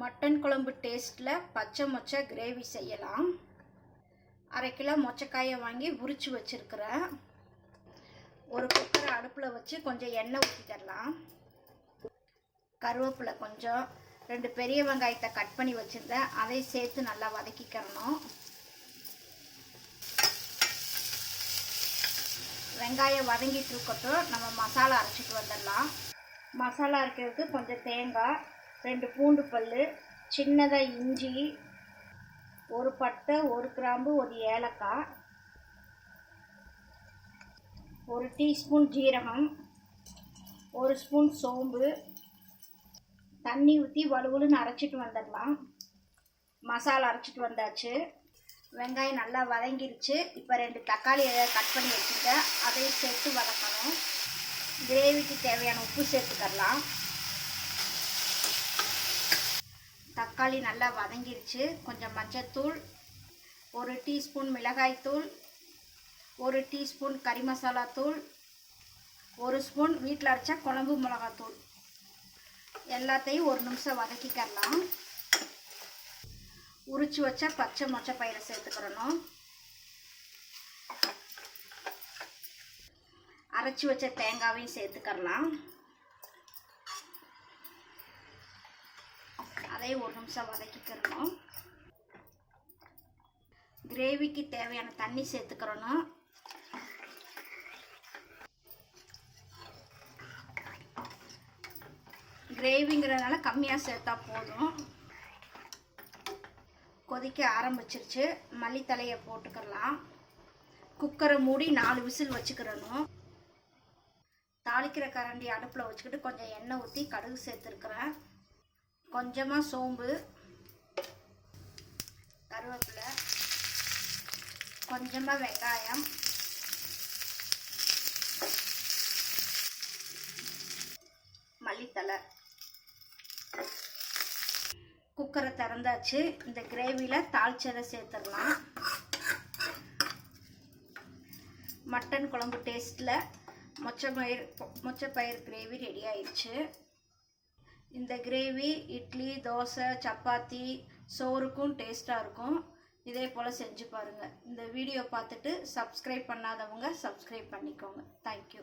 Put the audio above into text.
Mutton குழம்பு டேஸ்ட்டில் பச்சை மொச்சை கிரேவி செய்யலாம். அரை கிலோ மொச்சக்காயை வாங்கி உரிச்சு வச்சுருக்கிறேன். ஒரு குக்கரை அடுப்பில் வச்சு கொஞ்சம் எண்ணெய் ஊற்றிக்கலாம் கருவேப்பிலை கொஞ்சம் ரெண்டு பெரிய வெங்காயத்தை கட் பண்ணி வச்சுருந்தேன். அதை சேர்த்து நல்லா வதக்கிக்கிறணும் வெங்காயம் வதங்கிட்டு இருக்கட்டும். நம்ம மசாலா அரைச்சிட்டு வந்துடலாம். மசாலா அரைக்கிறதுக்கு கொஞ்சம் தேங்காய் ரெண்டு பூண்டு பல் சின்னதாக இஞ்சி ஒரு பட்டை ஒரு கிராம்பு ஒரு ஏலக்காய் ஒரு டீஸ்பூன் ஜீரகம் ஒரு ஸ்பூன் சோம்பு. தண்ணி ஊற்றி வலுவலுன்னு அரைச்சிட்டு வந்துடலாம். மசாலா அரைச்சிட்டு வந்தாச்சு. வெங்காயம் நல்லா வதங்கிருச்சு. இப்போ ரெண்டு தக்காளி கட் பண்ணி வச்சுருக்கேன் அதையும் சேர்த்து வதக்கணும். கிரேவிக்கு தேவையான உப்பு சேர்த்துக்கலாம் தக்காளி நல்லா வதங்கிருச்சு. கொஞ்சம் மஞ்சத்தூள் ஒரு டீஸ்பூன் மிளகாய்த்தூள் ஒரு டீஸ்பூன் கறி மசாலா தூள் ஒரு ஸ்பூன் வீட்டில் அரைச்சா குழம்பு மிளகாத்தூள். எல்லாத்தையும் ஒரு நிமிஷம் வதக்கிக்கலாம் உரிச்சு வச்சா பச்சை மொச்சை பயிரை சேர்த்துக்கிறணும். அரைச்சி வச்ச தேங்காவையும் சேர்த்துக்கலாம் அதை ஒரு நிமிஷம் வதக்கிக்கிறணும். கிரேவிக்கு தேவையான தண்ணி சேர்த்துக்கிறணும். கிரேவிங்கிறதுனால கம்மியாக சேர்த்தா போதும். கொதிக்க ஆரம்பிச்சிருச்சு. மல்லித்தலையை போட்டுக்கலாம். குக்கரை மூடி நாலு விசில் வச்சுக்கிறணும். தாளிக்கிற கரண்டி அடுப்பில் வச்சுக்கிட்டு கொஞ்சம் எண்ணெய் ஊற்றி கடுகு சேர்த்துருக்குறேன். கொஞ்சமாக சோம்பு கருவேப்பிலை கொஞ்சமாக வெங்காயம் மல்லித்தலை. குக்கரை திறந்தாச்சு. இந்த கிரேவியில் தாளிச்சதை சேர்த்துடலாம். மட்டன் குழம்பு டேஸ்ட்டில் மொச்சப்பயிர் மொச்சப்பயிர் கிரேவி ரெடி ஆயிடுச்சு. இந்த கிரேவி இட்லி தோசை சப்பாத்தி சோறுக்கும் டேஸ்ட்டாக இருக்கும். இதே போல் செஞ்சு பாருங்கள் இந்த வீடியோ பார்த்துட்டு சப்ஸ்கிரைப் பண்ணாதவங்க சப்ஸ்கிரைப் பண்ணிக்கோங்க. தேங்க்யூ